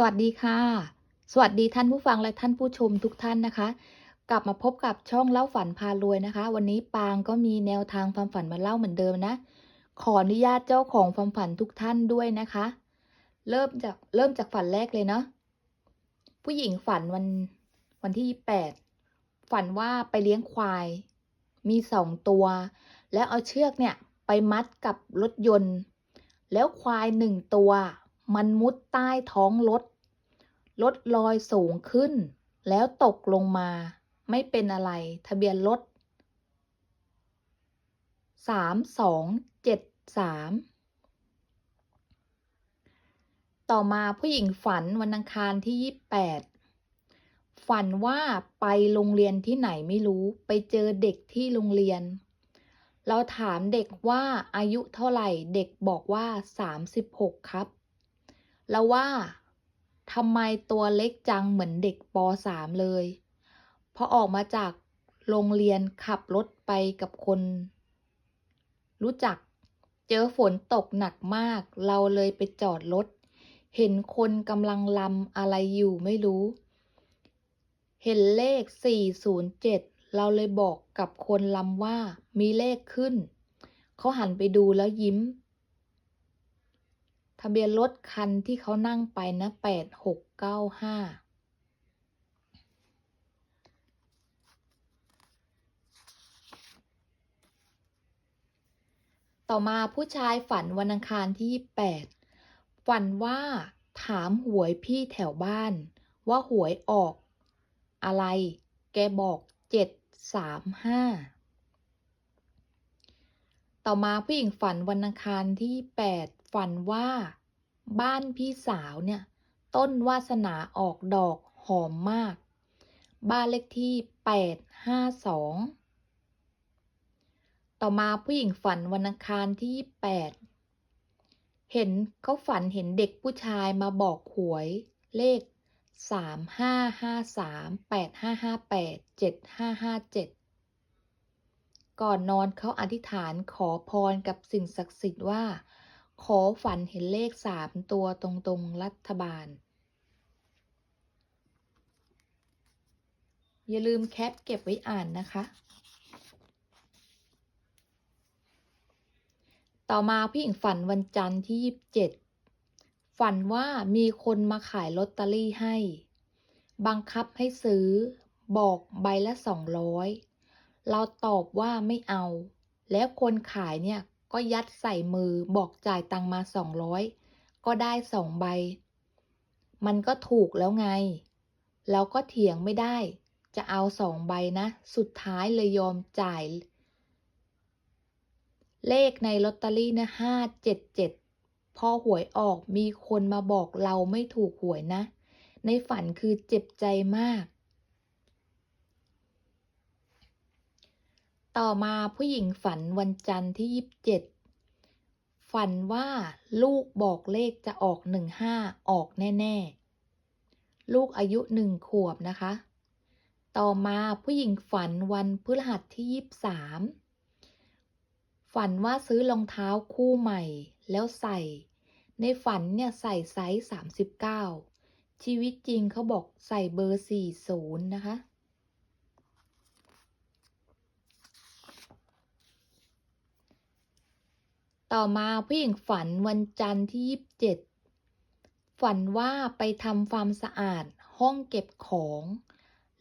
สวัสดีค่ะ สวัสดีท่านผู้ฟังและท่านผู้ชมทุกท่านนะคะ กลับมาพบกับช่องเล่าฝันพารวยนะคะ วันนี้ปางก็มีแนวทางความฝันมาเล่าเหมือนเดิมนะ ขออนุญาตเจ้าของความฝันทุกท่านด้วยนะคะ เริ่มจากเริ่มจากฝันแรกเลยเนาะผู้หญิงฝันวันวันที่แปดฝันว่าไปเลี้ยงควาย มีสองตัว แล้วเอาเชือกเนี่ยไปมัดกับรถยนต์ แล้วควายหนึ่งตัว มันมุดใต้ท้องรถรถลอยสูงขึ้น แล้วตกลงมา ไม่เป็นอะไร ทะเบียนรถสามสองเจ็ดสามต่อมาผู้หญิงฝันวันอังคารที่ยี่แปดฝันว่าไปโรงเรียนที่ไหนไม่รู้ ไปเจอเด็กที่โรงเรียน เราถามเด็กว่าอายุเท่าไหร่ เด็กบอกว่าสามสิบหกครับ แล้วว่าทำไมตัวเล็กจังเหมือนเด็กปสามเลย พอออกมาจากโรงเรียนขับรถไปกับคน รู้จักเจอฝนตกหนักมาก เราเลยไปจอดรถ เห็นคนกำลังลำอะไรอยู่ไม่รู้ เห็นเลข 407 เราเลยบอกกับคนลำว่ามีเลขขึ้น เขาหันไปดูแล้วยิ้ม ทะเบียนรถคันที่เขานั่งไปนะ8695ต่อมาผู้ชายฝันวันอังคารที่28ฝันว่าถามหวยพี่แถวบ้าน ว่าหวยออก อะไร แกบอกเจ็ดสามห้า ต่อมาผู้หญิงฝันวันอังคารที่ 8 ฝันว่า บ้านพี่สาวเนี่ย ต้นวาสนาออกดอกหอมมาก บ้านเลขที่ 852 ต่อมาผู้หญิงฝันวันอังคารที่ 8 เห็นเขาฝันเห็นเด็กผู้ชายมาบอกหวย เลข 3553 8558 7557 ก่อนนอนเขาอธิษฐานขอพรกับสิ่งศักดิ์สิทธิ์ว่า ขอฝันเห็นเลขสามตัวตรงๆรัฐบาล อย่าลืมแคปเก็บไว้อ่านนะคะ ต่อมาผู้หญิงฝันวันจันทร์ที่ยี่สิบเจ็ดฝันว่ามีคนมาขายลอตเตอรี่ให้ บังคับให้ซื้อ บอกใบละสองร้อย เราตอบว่าไม่เอา แล้วคนขายเนี่ยก็ยัดใส่มือบอกจ่ายตังมาสองร้อยก็ได้สองใบ มันก็ถูกแล้วไง เราก็เถียงไม่ได้ จะเอาสองใบนะ สุดท้ายเลยยอมจ่าย เลขในลอตเตอรี่นะห้าเจ็ดเจ็ดพอหวยออกมีคนมาบอกเราไม่ถูกหวยนะ ในฝันคือเจ็บใจมาก ต่อมาผู้หญิงฝันวันจันทร์ที่ยี่สิบเจ็ดฝันว่าลูกบอกเลขจะออกหนึ่งห้าออกแน่ ๆ ลูกอายุหนึ่งขวบนะคะ ต่อมาผู้หญิงฝันวันพฤหัสที่ยี่สิบสามฝันว่าซื้อรองเท้าคู่ใหม่ แล้วใส่ ในฝันเนี่ยใส่ไซส์สามสิบเก้าชีวิตจริงเขาบอกใส่เบอร์สี่ศูนย์นะคะ ต่อมาผู้หญิงฝันวันจันทร์ที่ยี่สิบเจ็ดฝันว่าไปทำความสะอาดห้องเก็บของ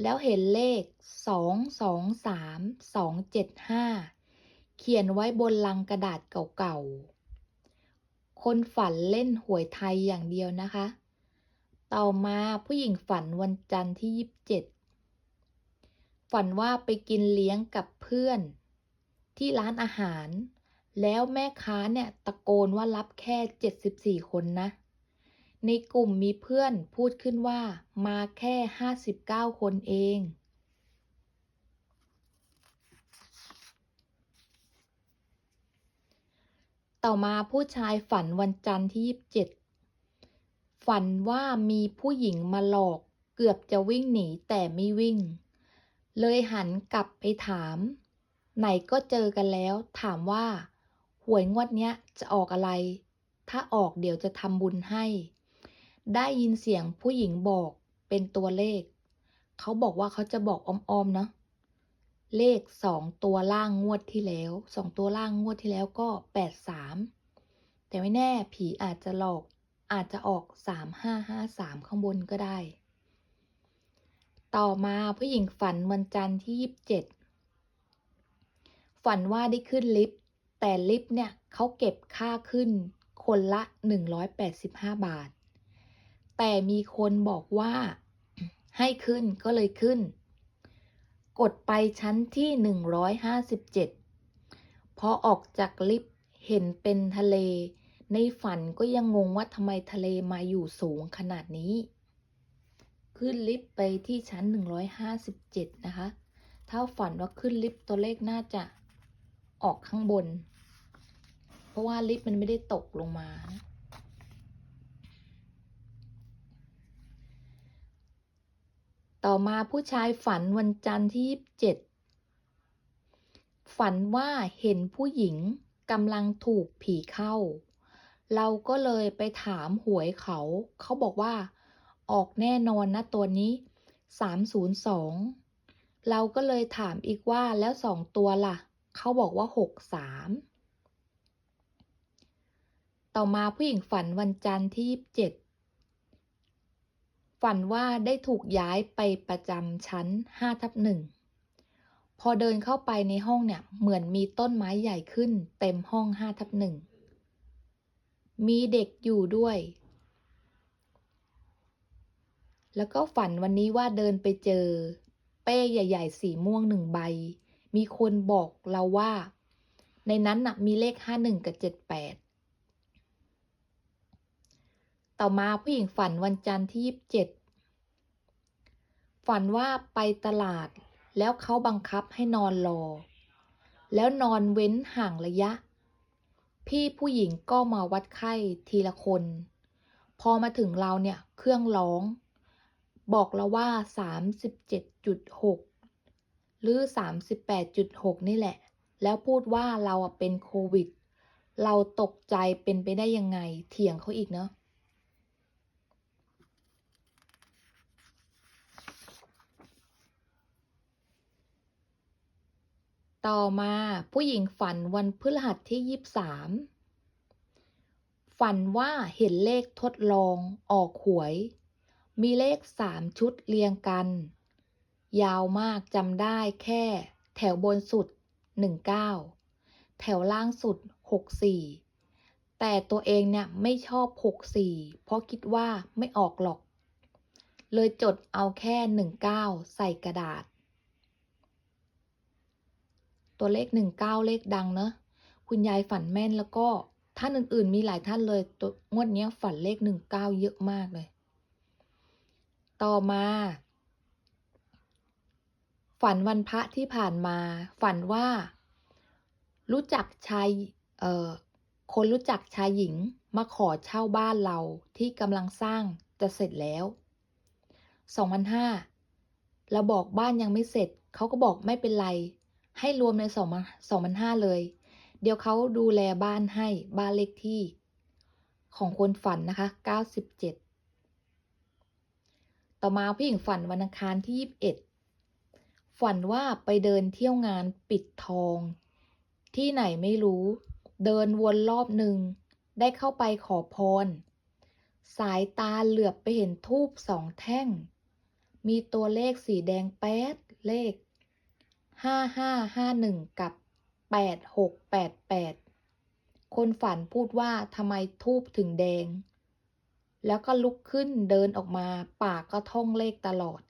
แล้วเห็นเลขสองสองสามสองเจ็ดห้าเขียนไว้บนลังกระดาษเก่าๆ คนฝันเล่นหวยไทยอย่างเดียวนะคะ ต่อมาผู้หญิงฝันวันจันทร์ที่ยี่สิบเจ็ดฝันว่าไปกินเลี้ยงกับเพื่อน ที่ร้านอาหาร แล้วแม่ค้าเนี่ยตะโกนว่ารับแค่เจ็ดสิบสี่คนนะ ในกลุ่มมีเพื่อนพูดขึ้นว่ามาแค่ห้าสิบเก้าคนเอง ต่อมาผู้ชายฝันวันจันทร์ที่ยี่สิบเจ็ดฝันว่ามีผู้หญิงมาหลอกเกือบจะวิ่งหนีแต่ไม่วิ่ง เลยหันกลับไปถาม ไหนก็เจอกันแล้วถามว่า หวยงวดเนี้ยจะออกอะไร ถ้าออกเดี๋ยวจะทำบุญให้ ได้ยินเสียงผู้หญิงบอกเป็นตัวเลข เขาบอกว่าเขาจะบอกอ้อมๆเนาะ เลขสองตัวล่างงวดที่แล้วสองตัวล่างงวดที่แล้วก็แปดสามแต่ไม่แน่ผีอาจจะหลอกอาจจะออกสามห้าห้าสามข้างบนก็ได้ ต่อมาผู้หญิงฝันวันจันทร์ที่ยี่สิบเจ็ดฝันว่าได้ขึ้นลิฟต์ แต่ลิฟต์เนี่ยเขาเก็บค่าขึ้นคนละหนึ่งร้อยแปดสิบห้าบาท แต่มีคนบอกว่าให้ขึ้นก็เลยขึ้น กดไปชั้นที่หนึ่งร้อยห้าสิบเจ็ดพอออกจากลิฟต์เห็นเป็นทะเล ในฝันก็ยังงงว่าทำไมทะเลมาอยู่สูงขนาดนี้ ขึ้นลิฟต์ไปที่ชั้นหนึ่งร้อยห้าสิบเจ็ดนะคะ ถ้าฝันว่าขึ้นลิฟต์ตัวเลขน่าจะออกข้างบน เพราะว่าลิฟต์มันไม่ได้ตกลงมา ต่อมาผู้ชายฝันวันจันทร์ที่ยี่สิบเจ็ดฝันว่าเห็นผู้หญิงกำลังถูกผีเข้า เราก็เลยไปถามหวยเขา เขาบอกว่า ออกแน่นอนนะตัวนี้สามศูนย์สองเราก็เลยถามอีกว่าแล้วสองตัวล่ะ เขาบอกว่าหกสาม ต่อมาผู้หญิงฝันวันจันทร์ที่ยี่สิบเจ็ดฝันว่าได้ถูกย้ายไปประจำชั้น5ทับหนึ่งพอเดินเข้าไปในห้องเนี่ย เหมือนมีต้นไม้ใหญ่ขึ้น เต็มห้อง5ทับหนึ่งมีเด็กอยู่ด้วย แล้วก็ฝันวันนี้ว่าเดินไปเจอ เป้ใหญ่ ๆ สีม่วงหนึ่งใบ มีคนบอกเราว่า ในนั้นนะมีเลข 51 กับ 78 ต่อมาผู้หญิงฝันวันจันทร์ที่ยี่สิบเจ็ดฝันว่าไปตลาด แล้วเขาบังคับให้นอนรอ แล้วนอนเว้นห่างระยะ พี่ผู้หญิงก็มาวัดไข้ทีละคน พอมาถึงเราเนี่ยเครื่องร้อง บอกเราว่า 37.6 หรือ 38.6 นี่แหละ แล้วพูดว่าเราเป็นโควิดเราตกใจเป็นไปได้ยังไงเถียงเขาอีกเนาะ ต่อมาผู้หญิงฝันวันพฤหัสที่ยี่สามฝันว่าเห็นเลขทดลองออกหวย มีเลขสามชุดเรียงกัน ยาวมากจำได้แค่ แถวบนสุดหนึ่งเก้าแถวล่างสุดหกสี่แต่ตัวเองเนี่ยไม่ชอบหกสี่เพราะคิดว่าไม่ออกหรอก เลยจดเอาแค่หนึ่งเก้าใส่กระดาษ ตัวเลขหนึ่งเก้าเลขดังเนอะคุณยายฝันแม่นแล้วก็ท่านอื่นๆ มีหลายท่านเลยตัวงวดเนี้ยฝันเลขหนึ่งเก้าเยอะมากเลย ต่อมา ฝันวันพระที่ผ่านมา ฝันว่า รู้จักชายเอ่อคนรู้จักชายหญิงมาขอเช่าบ้านเราที่กำลังสร้างจะเสร็จแล้วสองพันห้าเราบอกบ้านยังไม่เสร็จ เขาก็บอกไม่เป็นไร ให้รวมในสองสองพันห้าเลย เดี๋ยวเขาดูแลบ้านให้บ้านเลขที่ ของคนฝันนะคะเก้าสิบเจ็ดต่อมาผู้หญิงฝันวันอังคารที่ยี่สิบเอ็ดฝันว่าไปเดินเที่ยวงานปิดทอง ที่ไหนไม่รู้ เดินวนรอบหนึ่ง ได้เข้าไปขอพร สายตาเหลือบไปเห็นทูบสองแท่ง มีตัวเลขสีแดงแป๊ดเลข ห้าห้าห้าหนึ่งกับแปดหกแปดแปดคนฝันพูดว่าทำไมทูบถึงแดง แล้วก็ลุกขึ้นเดินออกมาปากก็ท่องเลขตลอด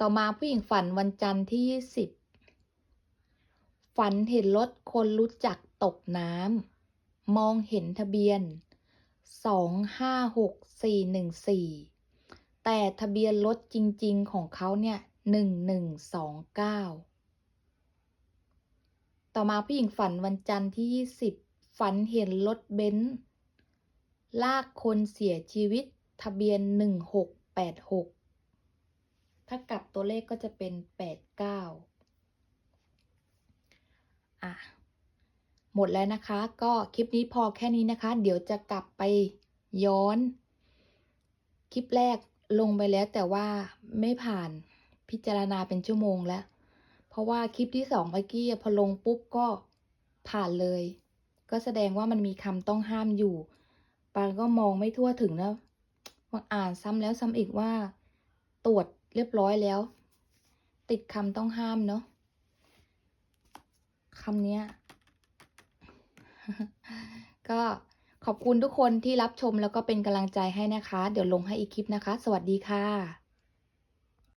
ต่อมาผู้หญิงฝันวันจันทร์ที่ยี่สิบฝันเห็นรถคนรู้จักตกน้ำมองเห็นทะเบียน สองห้าหกสี่หนึ่งสี่แต่ทะเบียนรถจริงๆของเขาเนี่ยหนึ่งหนึ่งสองเก้าต่อมาผู้หญิงฝันวันจันทร์ที่ยี่สิบฝันเห็นรถเบนซ์ลากคนเสียชีวิตทะเบียนหนึ่งหกแปดหกถ้ากลับตัวเลขก็จะเป็นแปดเก้าอะ หมดแล้วนะคะ ก็คลิปนี้พอแค่นี้นะคะ เดี๋ยวจะกลับไปย้อน คลิปแรกลงไปแล้วแต่ว่าไม่ผ่านพิจารณาเป็นชั่วโมงแล้ว เพราะว่าคลิปที่สองเมื่อกี้พอลงปุ๊บก็ผ่านเลย ก็แสดงว่ามันมีคำต้องห้ามอยู่ปานก็มองไม่ทั่วถึงนะว่าอ่านซ้ำแล้วซ้ำอีกว่า ตรวจเรียบร้อยแล้ว ติดคำต้องห้ามเนาะคำเนี้ย ก็ขอบคุณทุกคนที่รับชมแล้วก็เป็นกำลังใจให้นะคะ เดี๋ยวลงให้อีกคลิปนะคะ สวัสดีค่ะ